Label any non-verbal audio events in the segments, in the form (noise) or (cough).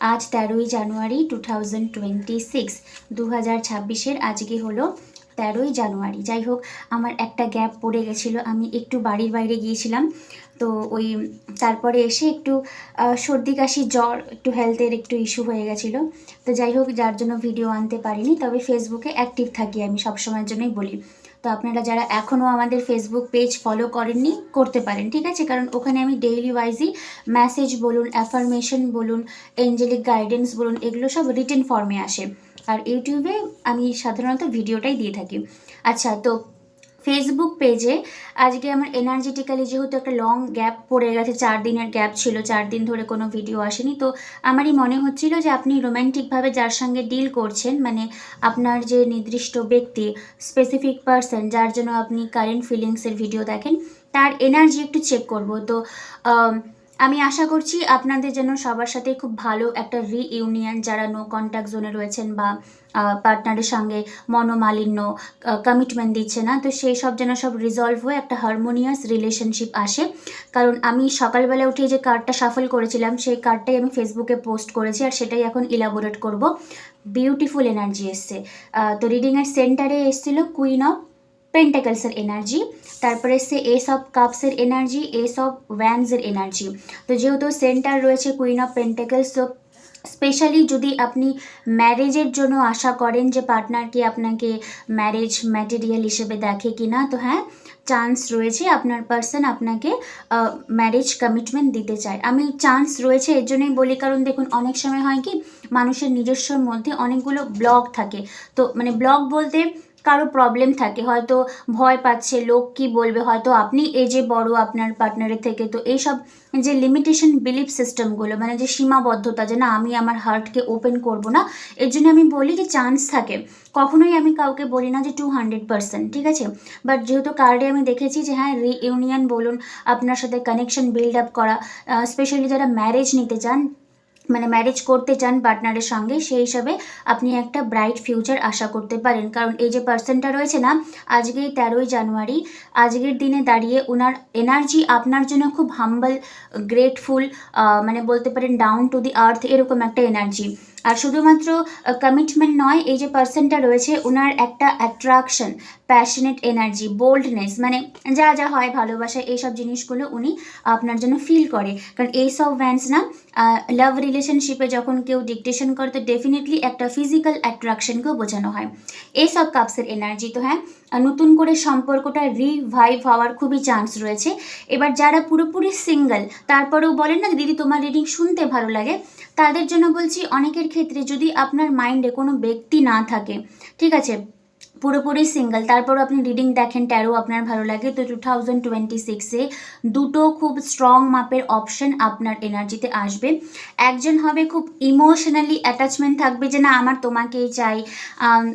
আজ তেরোই January two thousand twenty six দু হাজার ছাব্বিশের আজকে হলো তেরোই জানুয়ারি। যাই হোক, আমার একটা গ্যাপ পড়ে গেছিল, আমি একটু বাড়ির বাইরে গিয়েছিলাম। তো ওই তারপরে এসে একটু সর্দি, কাশি, জ্বর, একটু হেলথের একটু ইস্যু হয়ে গেছিল। তো যাই হোক, যার জন্য ভিডিও আনতে পারিনি, তবে ফেসবুকে অ্যাক্টিভ থাকি আমি, সবসময়ের জন্যই বলি। তো আপনারা যারা এখনও আমাদের ফেসবুক পেজ ফলো করেননি, করতে পারেন, ঠিক আছে? কারণ ওখানে আমি ডেইলি ওয়াইজই মেসেজ বলুন অ্যাফার্মেশন বলুন এঞ্জেলিক গাইডেন্স বলুন, এগুলো সব রিটেন ফর্মে আসে। আর ইউটিউবে আমি সাধারণত ভিডিওটাই দিয়ে থাকি। আচ্ছা তো ফেসবুক পেজে আজকে আমার এনার্জেটিক্যালি যেহেতু একটা লং গ্যাপ পড়ে গেছে, চার দিনের গ্যাপ ছিল, চার দিন ধরে কোনো ভিডিও আসেনি, তো আমারই মনে হচ্ছিল যে আপনি রোম্যান্টিকভাবে যার সঙ্গে ডিল করছেন মানে আপনার যে নির্দিষ্ট ব্যক্তি স্পেসিফিক পারসন যার জন্য আপনি কারেন্ট ফিলিংসের ভিডিও দেখেন, তার এনার্জি একটু চেক করব। তো আম, আশা করছি আপনাদের যেন সবার সাথে খুব ভালো একটা রিইউনিয়ন যারা নো কন্ট্যাক্ট জোনে রয়েছেন বা পার্টনারের সঙ্গে মনোমালিন্য কমিটমেন্ট দিচ্ছে না তো সেই সব যেন সব রিজলভ হয়ে একটা হারমোনিয়াস রিলেশনশিপ আসে। কারণ আমি সকালবেলা উঠে যে কার্ডটা সাফল করেছিলাম সেই কার্ডটাই আমি ফেসবুকে পোস্ট করেছি আর সেটাই এখন ইলাবোরেট করব। বিউটিফুল এনার্জি এসছে। তো রিডিংয়ের সেন্টারে এসেছিল কুইন অফ পেন্টাকেলসের এনার্জি তারপরে এসছে এস অফ কাপসের এনার্জি এস অফ ভ্যানসের এনার্জি তো যেহেতু সেন্টার রয়েছে কুইন অফ পেন্টাকেলস তো স্পেশালি যদি আপনি ম্যারেজের জন্য আশা করেন যে পার্টনার কি আপনাকে ম্যারেজ ম্যাটেরিয়াল হিসেবে দেখে কি না তো হ্যাঁ চান্স রয়েছে আপনার পার্সন আপনাকে ম্যারেজ কমিটমেন্ট দিতে চায়। আমি চান্স রয়েছে এর জন্যই বলি, কারণ দেখুন, অনেক সময় হয় কি, মানুষের নিজস্বর মধ্যে অনেকগুলো ব্লক থাকে। তো মানে ব্লক বলতে কারও প্রবলেম থাকে, হয়তো ভয় পাচ্ছে, লোক কি বলবে, হয়তো আপনি এজে বড় আপনার পার্টনারের থেকে, তো এইসব যে লিমিটেশন বিলিফ সিস্টেমগুলো মানে যে সীমাবদ্ধতা যে না, আমি আমার হার্টকে ওপেন করব না, এর জন্য আমি বলি যে চান্স থাকে। কখনোই আমি কাউকে বলি না যে টু হান্ড্রেড পার্সেন্ট ঠিক আছে? বাট যেহেতু কার্ডে আমি দেখেছি যে হ্যাঁ রিইউনিয়ন বলুন, আপনার সাথে কানেকশন বিল্ড আপ করা স্পেশালি যারা ম্যারেজ নিতে চান মানে ম্যারেজ করতে চান পার্টনারের সঙ্গে, সেই হিসাবে আপনি একটা ব্রাইট ফিউচার আশা করতে পারেন। কারণ এই যে পার্সনটা রয়েছে না, আজকেই তেরোই জানুয়ারি, আজকের দিনে দাঁড়িয়ে ওনার এনার্জি আপনার জন্য খুব হাম্বল গ্রেটফুল মানে বলতে পারেন ডাউন টু দি আর্থ এরকম একটা এনার্জি আর শুধুমাত্র কমিটমেন্ট নয়, এই যে পার্সনটা রয়েছে ওনার একটা অ্যাট্রাকশন প্যাশনেট এনার্জি বোল্ডনেস মানে যা যা হয়, ভালোবাসা, এইসব জিনিসগুলো উনি আপনার জন্য ফিল করে। কারণ এইসব ভ্যান্স না লাভ রিলেশনশিপে যখন কেউ ডিকটেশন করে, তো ডেফিনেটলি একটা ফিজিক্যাল অ্যাট্রাকশনকেও বোঝানো হয়। এইসব কাপসের এনার্জি তো হ্যাঁ নতুন করে সম্পর্কটা রিভাইভ হওয়ার খুবই চান্স রয়েছে। এবার যারা পুরোপুরি সিঙ্গেল তারপরেও বলেন না, দিদি, তোমার রিডিং শুনতে ভালো লাগে। তাদের জন্য বলছি অনেকের ক্ষেত্রে যদি আপনার মাইন্ডে কোনো ব্যক্তি না থাকে, ঠিক আছে? পুরোপুরি সিঙ্গেল তারপরও আপনি রিডিং দেখেন ট্যারো আপনার ভালো লাগে, তো টু থাউজেন্ড টোয়েন্টি সিক্সে দুটো খুব স্ট্রং মাপের অপশন আপনার এনার্জিতে আসবে। একজন হবে খুব ইমোশনালি অ্যাটাচমেন্ট থাকবে যে, না, আমার তোমাকেই চাই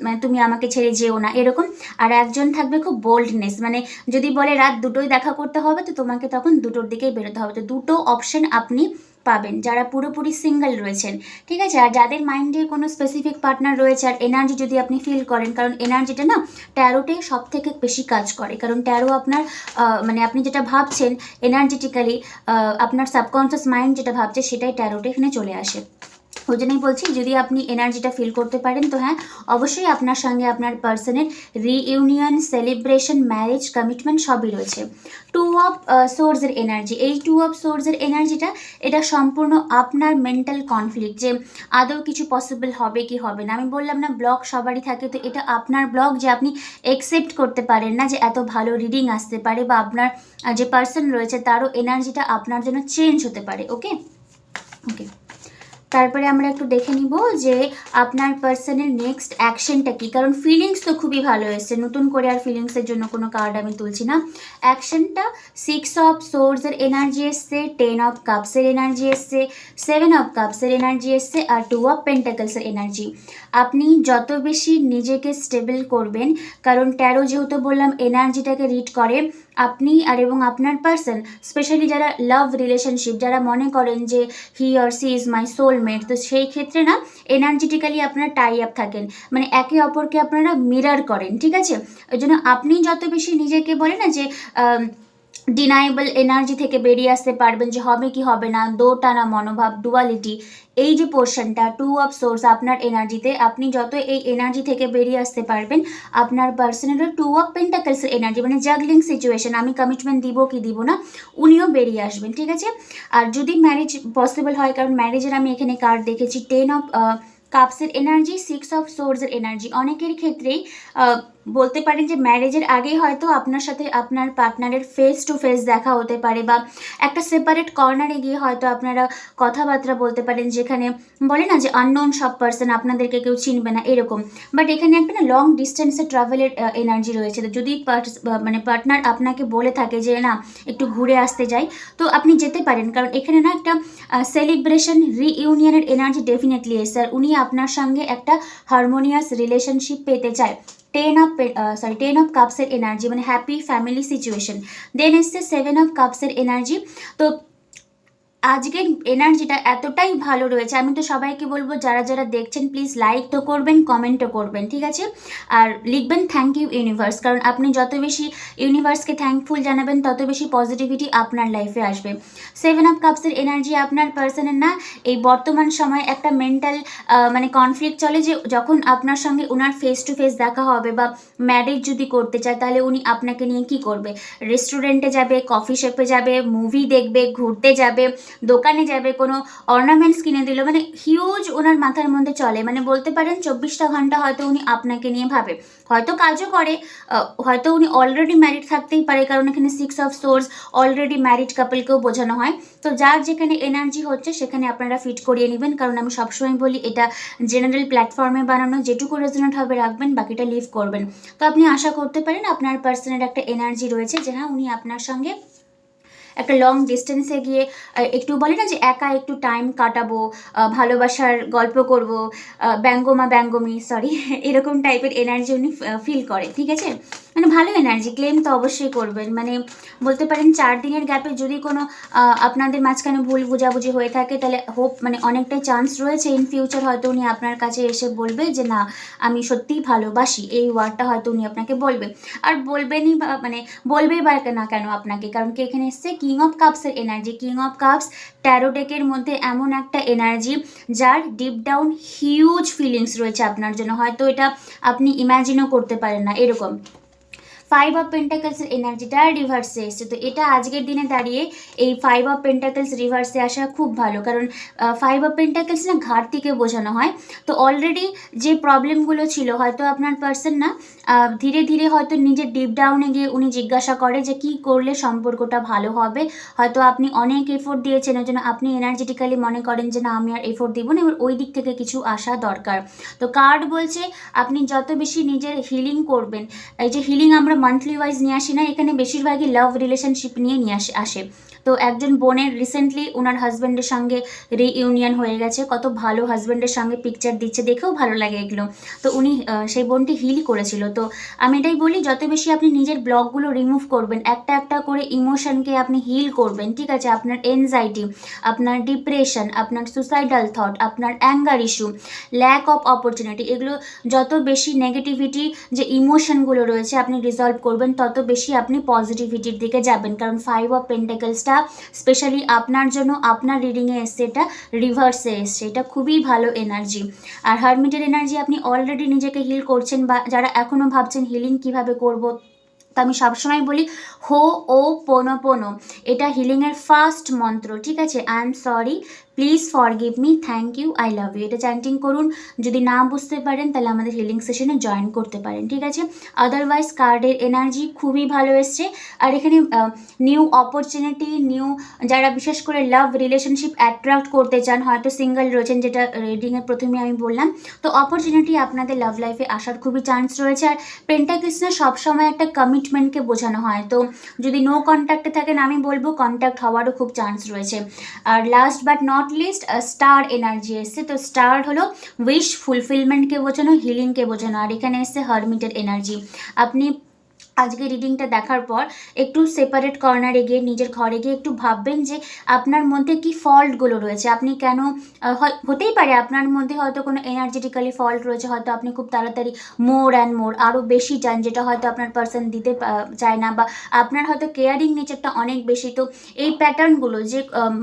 মানে তুমি আমাকে ছেড়ে যেও না, এরকম। আর একজন থাকবে খুব বোল্ডনেস মানে যদি বলে, রাত দুটোই দেখা করতে হবে, তো তোমাকে তখন দুটোর দিকেই বেরোতে হবে। তো দুটো অপশন আপনি পাবেন, যারা পুরোপুরি সিঙ্গেল রয়েছেন। ঠিক আছে? আর যাদের মাইন্ডে কোনো স্পেসিফিক পার্টনার রয়েছে, আর এনার্জি যদি আপনি ফিল করেন, কারণ এনার্জিটা না ট্যারোটে সব থেকে বেশি কাজ করে। কারণ ট্যারো আপনার মানে আপনি যেটা ভাবছেন এনার্জেটিক্যালি আপনার সাবকনসিয়াস মাইন্ড যেটা ভাবছে, সেটাই ট্যারোটে এখানে চলে আসে। ওই জন্যই বলছি, যদি আপনি এনার্জিটা ফিল করতে পারেন, তো হ্যাঁ অবশ্যই আপনার সঙ্গে আপনার পার্সনের রিইউনিয়ন সেলিব্রেশন ম্যারেজ কমিটমেন্ট সবই রয়েছে। টু অফ সোর্সের এনার্জি এই টু অফ সোর্সের এনার্জিটা এটা সম্পূর্ণ আপনার মেন্টাল কনফ্লিক্ট যে আদৌ কিছু পসিবল হবে কি হবে না। আমি বললাম না ব্লগ সবারই থাকে, তো এটা আপনার ব্লগ যে আপনি একসেপ্ট করতে পারেন না, যে এত ভালো রিডিং আসতে পারে বা আপনার যে পার্সন রয়েছে, তারও এনার্জিটা আপনার জন্য চেঞ্জ হতে পারে ওকে ওকে তারপরে আমরা একটু দেখে নিব যে আপনার পার্সনের নেক্সট অ্যাকশনটা কি? কারণ ফিলিংস তো খুবই ভালো এসছে নতুন করে আর ফিলিংসের জন্য কোনো কার্ড আমি তুলছি না। অ্যাকশনটা সিক্স অফ সোর্সের এনার্জি এসছে টেন অফ কাপসের এনার্জি এসছে সেভেন অফ কাপসের এনার্জি এসছে, আর টু অফ পেন্টাকলসের এনার্জি আপনি যত বেশি নিজেকে স্টেবল করবেন, কারণ ট্যারো যেহেতু বললাম এনার্জিটাকে রিড করে, আপনি আর এবং আপনার পার্সন স্পেশালি যারা লাভ রিলেশনশিপ যারা মনে করেন যে he or she is my soulmate তো সেই ক্ষেত্রে না এনার্জেটিক্যালি আপনারা টাই আপ থাকেন। মানে একে অপরকে আপনারা মিরার করেন, ঠিক আছে? ওই জন্য আপনি যত বেশি নিজেকে বলে না যে ডিনাইবল এনার্জি থেকে বেরিয়ে আসতে পারবেন যে হবে কি হবে না দোটানা মনোভাব ডুয়ালিটি এই যে পোর্শনটা টু অফ সোর্স আপনার এনার্জিতে আপনি যত এই এনার্জি থেকে বেরিয়ে আসতে পারবেন, আপনার পার্সোনাল টু অফ পেন্টাকেলসের এনার্জি মানে জাগলিং সিচুয়েশন আমি কমিটমেন্ট দিব কি দিব না, উনিও বেরিয়ে আসবেন, ঠিক আছে? আর যদি ম্যারেজ পসিবল হয়, কারণ ম্যারেজের আমি এখানে কার্ড দেখেছি টেন অফ কাপসের এনার্জি সিক্স অফ সোর্সের এনার্জি অনেকের ক্ষেত্রেই বলতে পারেন যে ম্যারেজের আগেই হয়তো আপনার সাথে আপনার পার্টনারের ফেস টু ফেস দেখা হতে পারে বা একটা সেপারেট কর্নারে গিয়ে হয়তো আপনারা কথাবার্তা বলতে পারেন যেখানে বলে না যে আননোন সব পার্সন আপনাদেরকে কেউ চিনবে না, এরকম। বাট এখানে একটা না লং ডিস্টেন্সে ট্রাভেলের এনার্জি রয়েছে। যদি মানে পার্টনার আপনাকে বলে থাকে যে না, একটু ঘুরে আসতে যাই, তো আপনি যেতে পারেন। কারণ এখানে না একটা সেলিব্রেশন রিইউনিয়নের এনার্জি ডেফিনেটলি এসে আর উনি আপনার সঙ্গে একটা হারমোনিয়াস রিলেশনশিপ পেতে চায়। Ten of sorry ten of কাপসের energy মানে হ্যাপি ফ্যামিলি সিচুয়েশন দেন এসছে সেভেন অফ কাপসের এনার্জি তো আজকের এনার্জিটা এতটাই ভালো রয়েছে, আমি তো সবাইকে বলব যারা যারা দেখছেন প্লিজ লাইক তো করবেন কমেন্টও করবেন, ঠিক আছে? আর লিখবেন থ্যাংক ইউ ইউনিভার্স কারণ আপনি যত বেশি ইউনিভার্সকে থ্যাঙ্কফুল জানাবেন, তত বেশি পজিটিভিটি আপনার লাইফে আসবে। সেভেন অফ কাপসের এনার্জি আপনার পার্সনের না, এই বর্তমান সময় একটা মেন্টাল মানে কনফ্লিক্ট চলে যে, যখন আপনার সঙ্গে ওনার ফেস টু ফেস দেখা হবে বা ম্যারেজ যদি করতে চায়, তাহলে উনি আপনাকে নিয়ে কি করবে? রেস্টুরেন্টে যাবে কফি শপে যাবে মুভি দেখবে, ঘুরতে যাবে দোকানে যাবে, কোনো অর্নামেন্টস কিনে দিল মানে হিউজ ওনার মাথার মধ্যে চলে। মানে বলতে পারেন চব্বিশটা ঘণ্টা হয়তো উনি আপনাকে নিয়ে ভাবে। হয়তো কাজও করে হয়তো উনি অলরেডি ম্যারিড থাকতেই পারে, কারণ এখানে six of swords already married কাপলকেও বোঝানো হয়। তো যার যেখানে এনার্জি হচ্ছে, সেখানে আপনারা ফিট করিয়ে নেবেন। কারণ আমি সবসময় বলি, এটা জেনারেল প্ল্যাটফর্মে বানানো, যেটুকু রেজনেট হবে রাখবেন, বাকিটা লিভ করবেন। তো আপনি আশা করতে পারেন আপনার পার্সনের একটা এনার্জি রয়েছে যে হ্যাঁ উনি আপনার সঙ্গে একটা লং ডিস্টেন্সে গিয়ে একটু বলে না যে একা একটু টাইম কাটাবো ভালোবাসার গল্প করব ব্যঙ্গমা ব্যঙ্গমি সরি (laughs) এরকম টাইপের এনার্জি উনি ফিল করে, ঠিক আছে? মানে ভালো এনার্জি ক্লেম তো অবশ্যই করবেন। মানে বলতে পারেন চার দিনের গ্যাপে যদি কোনো আপনাদের মাঝখানে ভুল বোঝাবুঝি হয়ে থাকে, তাহলে হোপ মানে অনেকটাই চান্স রয়েছে ইন ফিউচার হয়তো উনি আপনার কাছে এসে বলবে যে, না, আমি সত্যিই ভালোবাসি। এই ওয়ার্ডটা হয়তো উনি আপনাকে বলবে। আর বলবেনই বা মানে বলবেই বা না কেন আপনাকে? কারণ কি এখানে এসছে? কিং অফ কাপসের এনার্জি কিং অফ কাপস ট্যারোটেকের মধ্যে এমন একটা এনার্জি যার ডিপ ডাউন হিউজ ফিলিংস রয়েছে আপনার জন্য। হয়তো এটা আপনি ইম্যাজিনও করতে পারেন না, এরকম। ফাইভ অফ পেন্টাকেলসের এনার্জিটা রিভার্সে এসছে। তো এটা আজকের দিনে দাঁড়িয়ে এই ফাইভ অফ পেন্টাকেলস রিভার্সে আসা খুব ভালো। কারণ ফাইভ অফ পেন্টাকেলস না ঘাটতিকে বোঝানো হয়। তো অলরেডি যে প্রবলেমগুলো ছিল, হয়তো আপনার পার্সন না ধীরে ধীরে হয়তো নিজের ডিপ ডাউনে গিয়ে উনি জিজ্ঞাসা করে যে কি করলে সম্পর্কটা ভালো হবে। হয়তো আপনি অনেক এফোর্ট দিয়েছেন, ওই জন্য আপনি এনার্জেটিক্যালি মনে করেন যে না, আমি আর এফোর্ট দিব না, এবার ওই দিক থেকে কিছু আসা দরকার। তো কার্ড বলছে, আপনি যত বেশি নিজের হিলিং করবেন, এই যে হিলিং আমরা মান্থলি ওয়াইজ নিয়ে আসি না, এখানে বেশিরভাগই লাভ রিলেশনশিপ নিয়ে নিয়ে আসে আসে। তো একজন বোনের রিসেন্টলি ওনার হাজব্যান্ডের সঙ্গে রিইউনিয়ন হয়ে গেছে, কত ভালো হাজব্যান্ডের সঙ্গে পিকচার দিচ্ছে, দেখেও ভালো লাগে এগুলো। তো উনি সেই বোনটি হিল করেছিল। তো আমি এটাই বলি, যত বেশি আপনি নিজের ব্লকগুলো রিমুভ করবেন, একটা একটা করে ইমোশনকে আপনি হিল করবেন, ঠিক আছে? আপনার এনজাইটি আপনার ডিপ্রেশন আপনার সুসাইডাল থট আপনার anger issue lack of opportunity এগুলো যত বেশি নেগেটিভিটি যে ইমোশনগুলো রয়েছে, আপনি রিজলভ করবেন, তত বেশি আপনি পজিটিভিটির দিকে যাবেন। কারণ ফাইভ অফ পেন্টাকেলসটা স্পেশালি আপনার জন্য, আপনার রিডিংয়ে এসছে, এটা রিভার্সে এসছে। এটা খুবই ভালো এনার্জি আর হারমিটের এনার্জি আপনি অলরেডি নিজেকে হিল করছেন বা যারা এখনও ভাবছেন হিলিং কীভাবে করব, তো আমি সবসময় বলি, হো ও পোনো পোনো। এটা হিলিংয়ের ফার্স্ট মন্ত্র, ঠিক আছে? I am sorry please forgive me thank you I love you এটা চ্যান্টিং করুন। যদি না বুঝতে পারেন, তাহলে আমাদের হিলিং সেশনে জয়েন করতে পারেন। ঠিক আছে? আদারওয়াইজ কার্ডের এনার্জি খুবই ভালো এসছে। আর এখানে নিউ অপরচুনিটি নিউ যারা বিশেষ করে লাভ রিলেশনশিপ অ্যাট্রাক্ট করতে চান, হয়তো সিঙ্গেল রয়েছেন, যেটা রিডিংয়ের প্রথমে আমি বললাম। তো অপরচুনিটি আপনাদের লাভ লাইফে আসার খুবই চান্স রয়েছে। আর পেন্টাকিসনা সবসময় একটা কমিটমেন্টকে বোঝানো হয়। তো যদি নো কন্ট্যাক্টে থাকেন, আমি বলব কন্ট্যাক্ট হওয়ারও খুব চান্স রয়েছে। আর last but not least star energy এসছে তো স্টার হলো উইশ ফুলফিলমেন্টকে বোঝানো হিলিংকে বোঝানো আর এখানে এসছে হারমিটের এনার্জি আপনি আজকে রিডিংটা দেখার পর একটু সেপারেট কর্নারে গিয়ে, নিজের ঘরে গিয়ে একটু ভাববেন যে আপনার মধ্যে কি ফল্টগুলো রয়েছে। আপনি কেন হতেই পারে আপনার মধ্যে হয়তো কোনো এনার্জেটিক্যালি ফল্ট রয়েছে, হয়তো আপনি খুব তাড়াতাড়ি মোর অ্যান্ড মোর আরও বেশি চান, যেটা হয়তো আপনার পার্সন দিতে চায় না বা আপনার হয়তো কেয়ারিং নেচারটা অনেক বেশি। তো এই প্যাটার্নগুলো যে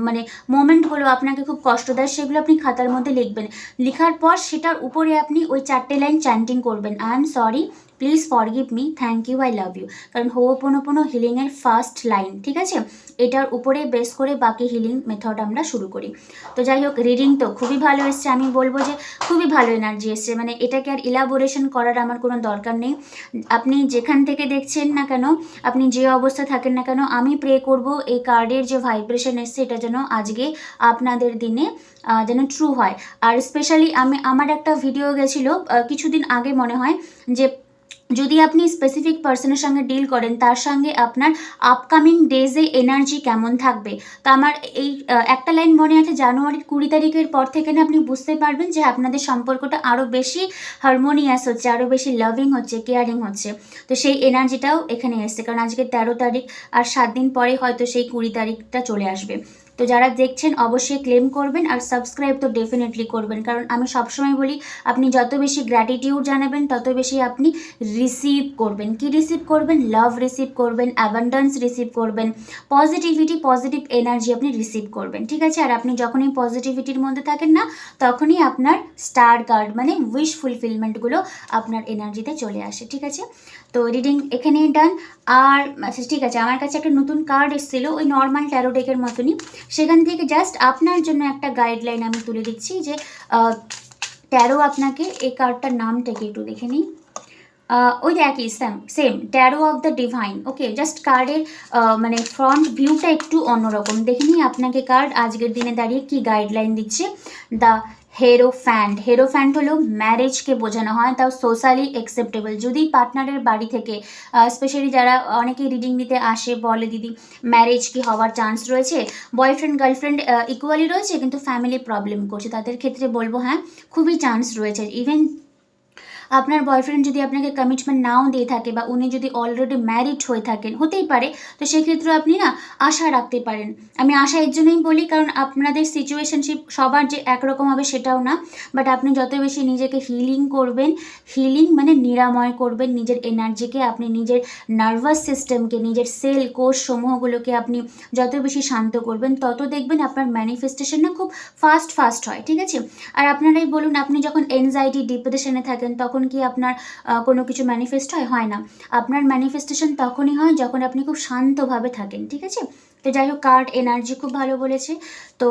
মানে মোমেন্টগুলো আপনাকে খুব কষ্ট দেয়, সেগুলো আপনি খাতার মধ্যে লিখবেন। লেখার পর সেটার উপরে আপনি ওই চারটে লাইন চ্যান্টিং করবেন। I am sorry please forgive me thank you I love you কারণ হোপোনোপোনো হিলিংয়ের ফার্স্ট লাইন ঠিক আছে? এটার উপরে বেস করে বাকি হিলিং মেথড আমরা শুরু করি। তো যাই হোক রিডিং তো খুবই ভালো এসছে। আমি বলব যে খুবই ভালো এনার্জি এসছে। মানে এটাকে আর ইলাবোরেশন করার আমার কোনো দরকার নেই। আপনি যেখান থেকে দেখছেন না কেন, আপনি যে অবস্থা থাকেন না কেন, আমি প্রে করব এই কার্ডের যে ভাইব্রেশন এসছে, এটা যেন আজকে আপনাদের দিনে যেন ট্রু হয়। আর স্পেশালি আমি, আমার একটা ভিডিও গেছিল কিছুদিন আগে মনে হয় যে যদি আপনি স্পেসিফিক পার্সনের সঙ্গে ডিল করেন, তার সঙ্গে আপনার আপকামিং ডেজে এনার্জি কেমন থাকবে? তো আমার এই একটা লাইন মনে আছে, জানুয়ারির কুড়ি তারিখের পর থেকে আপনি বুঝতে পারবেন যে আপনাদের সম্পর্কটা আরও বেশি হারমোনিয়াস হচ্ছে আরও বেশি লাভিং হচ্ছে কেয়ারিং হচ্ছে। তো সেই এনার্জিটাও এখানে এসছে, কারণ আজকে তেরো তারিখ আর সাত দিন পরে হয়তো সেই কুড়ি তারিখটা চলে আসবে। তো যারা দেখছেন, অবশ্যই ক্লেম করবেন আর সাবস্ক্রাইব তো ডেফিনেটলি করবেন। কারণ আমি সবসময় বলি, আপনি যত বেশি গ্র্যাটিটিউড জানাবেন, তত বেশি আপনি রিসিভ করবেন। কি রিসিভ করবেন? লাভ রিসিভ করবেন অ্যাবান্ডান্স রিসিভ করবেন পজিটিভিটি পজিটিভ এনার্জি আপনি রিসিভ করবেন। ঠিক আছে? আর আপনি যখনই পজিটিভিটির মধ্যে থাকেন না, তখনই আপনার স্টার কার্ড মানে উইশ ফুলফিলমেন্টগুলো আপনার এনার্জিতে চলে আসে। ঠিক আছে? তো রিডিং এখানেই ডান আর আচ্ছা ঠিক আছে, আমার কাছে একটা নতুন কার্ড এসেছিল, ওই নর্মাল ট্যারো ডেকের মতনই। সেখান থেকে জাস্ট আপনার জন্য একটা গাইডলাইন আমি তুলে দিচ্ছি যে তেরো আপনাকে, এই কার্ডটার নামটাকে একটু দেখে নিই। ওই একই same same tarot of the divine okay just কার্ডের মানে ফ্রন্ট ভিউটা একটু অন্যরকম। দেখে নিই আপনাকে কার্ড আজকের দিনে দাঁড়িয়ে কি গাইডলাইন দিচ্ছে। দ্য হেরো ফ্যান্ড হেরো ফ্যান্ড হলো ম্যারেজকে বোঝানো হয়, তাও সোশ্যালি অ্যাকসেপ্টেবল যদি পার্টনারের বাড়ি থেকে স্পেশালি যারা অনেকেই রিডিং দিতে আসে, বলে দিদি ম্যারেজ কি হওয়ার চান্স রয়েছে? বয়ফ্রেন্ড গার্লফ্রেন্ড ইকুয়ালি রয়েছে, কিন্তু ফ্যামিলি প্রবলেম করছে। তাদের ক্ষেত্রে বলব হ্যাঁ খুবই চান্স রয়েছে। ইভেন আপনার বয়ফ্রেন্ড যদি আপনাকে কমিটমেন্ট নাও দিয়ে থাকে বা উনি যদি অলরেডি ম্যারিড হয়ে থাকেন, হতেই পারে। তো সেক্ষেত্রে আপনি না আশা রাখতে পারেন। আমি আশা এর জন্যই বলি, কারণ আপনাদের সিচুয়েশনশিপ সবার যে একরকম হবে সেটাও না। বাট আপনি যত বেশি নিজেকে হিলিং করবেন হিলিং মানে নিরাময় করবেন নিজের এনার্জিকে আপনি নিজের নার্ভাস সিস্টেমকে নিজের সেল কোষ সমূহগুলোকে আপনি যত বেশি শান্ত করবেন, তত দেখবেন আপনার ম্যানিফেস্টেশন না খুব ফাস্ট ফাস্ট হয়, ঠিক আছে? আর আপনারাই বলুন, আপনি যখন এনজাইটি ডিপ্রেশনে থাকেন, তখন কি আপনার কোনো কিছু ম্যানিফেস্ট হয়? হয় না। আপনার ম্যানিফেস্টেশন তখনই হয় যখন আপনি খুব শান্তভাবে থাকেন, ঠিক আছে? তো যাই হোক কার্ড এনার্জি খুব ভালো বলেছে। তো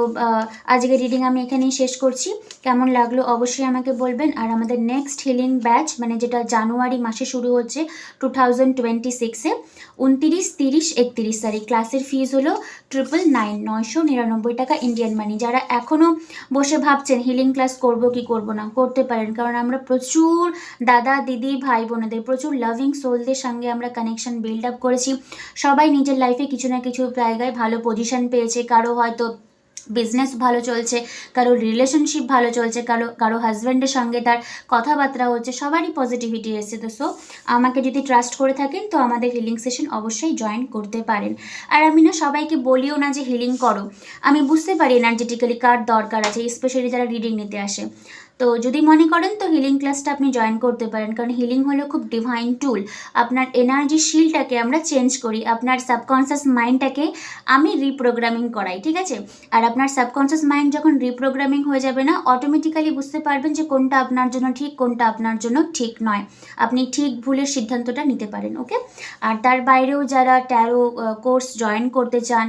আজকে রিডিং আমি এখানেই শেষ করছি। কেমন লাগল অবশ্যই আমাকে বলবেন। আর আমাদের নেক্সট হিলিং ব্যাচ মানে যেটা জানুয়ারি মাসে শুরু হচ্ছে টু থাউজেন্ড টোয়েন্টি সিক্সে উনতিরিশ, তিরিশ, একতিরিশ তারিখ। ক্লাসের ফিজ হলো ট্রিপল নাইন নয়শো নিরানব্বই টাকা ইন্ডিয়ান মানি যারা এখনও বসে ভাবছেন হিলিং ক্লাস করব কি করব না, করতে পারেন। কারণ আমরা প্রচুর দাদা, দিদি, ভাই, বোনেদের, প্রচুর লাভিং সোলদের সঙ্গে আমরা কানেকশন বিল্ড আপ করেছি। সবাই নিজের লাইফে কিছু না কিছু জায়গায় ভালো পজিশন পেয়েছে, কারও হয়তো বিজনেস ভালো চলছে, কারও রিলেশনশিপ ভালো চলছে, কারও কারও হাজব্যান্ডের সঙ্গে তার কথাবার্তা হচ্ছে, সবারই পজিটিভিটি এসছে তো। সো আমাকে যদি ট্রাস্ট করে থাকেন, তো আমাদের হিলিং সেশন অবশ্যই জয়েন করতে পারেন। আর আমি না সবাইকে বলিও না যে হিলিং করো। আমি বুঝতে পারি এনার্জেটিক্যালি কার দরকার আছে স্পেশালি যারা রিডিং নিতে আসে। তো যদি মনে করেন, তো হিলিং ক্লাসটা আপনি জয়েন করতে পারেন। কারণ হিলিং হলো খুব ডিভাইন টুল আপনার এনার্জি শিলটাকে আমরা চেঞ্জ করি। আপনার সাবকনসিয়াস মাইন্ডটাকে আমি রিপ্রোগ্রামিং করাই, ঠিক আছে? আর আপনার সাবকনসিয়াস মাইন্ড যখন রিপ্রোগ্রামিং হয়ে যাবে না অটোমেটিক্যালি বুঝতে পারবেন যে কোনটা আপনার জন্য ঠিক, কোনটা আপনার জন্য ঠিক নয়। আপনি ঠিক ভুলের সিদ্ধান্তটা নিতে পারেন ওকে আর তার বাইরেও যারা ট্যারো কোর্স জয়েন করতে চান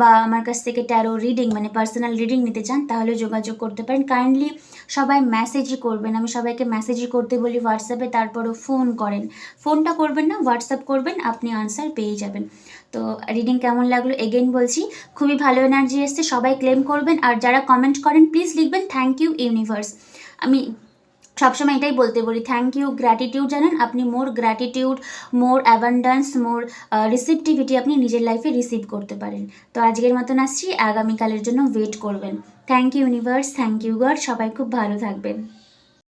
বা আমার কাছ থেকে ট্যারো রিডিং মানে পার্সোনাল রিডিং নিতে চান, তাহলে যোগাযোগ করতে পারেন। কাইন্ডলি সবাই মেসেজই করবেন। আমি সবাইকে মেসেজই করতে বলি হোয়াটসঅ্যাপে তারপরও ফোন করেন। ফোনটা করবেন না হোয়াটসঅ্যাপ করবেন, আপনি আনসার পেয়ে যাবেন। তো রিডিং কেমন লাগল? এগেইন বলছি, খুবই ভালো এনার্জি এসছে, সবাই ক্লেম করবেন। আর যারা কমেন্ট করেন প্লিজ লিখবেন থ্যাংক ইউ ইউনিভার্স আমি সবসময় এটাই বলতে বলি থ্যাংক ইউ গ্র্যাটিটিউড জানেন? আপনি মোর গ্র্যাটিটিউড মোর অ্যাবান্ডান্স মোর রিসিপটিভিটি আপনি নিজের লাইফে রিসিভ করতে পারেন। তো আজকের মতন আসছি, আগামীকালের জন্য ওয়েট করবেন। Thank you universe thank you God সবাই খুব ভালো থাকবেন।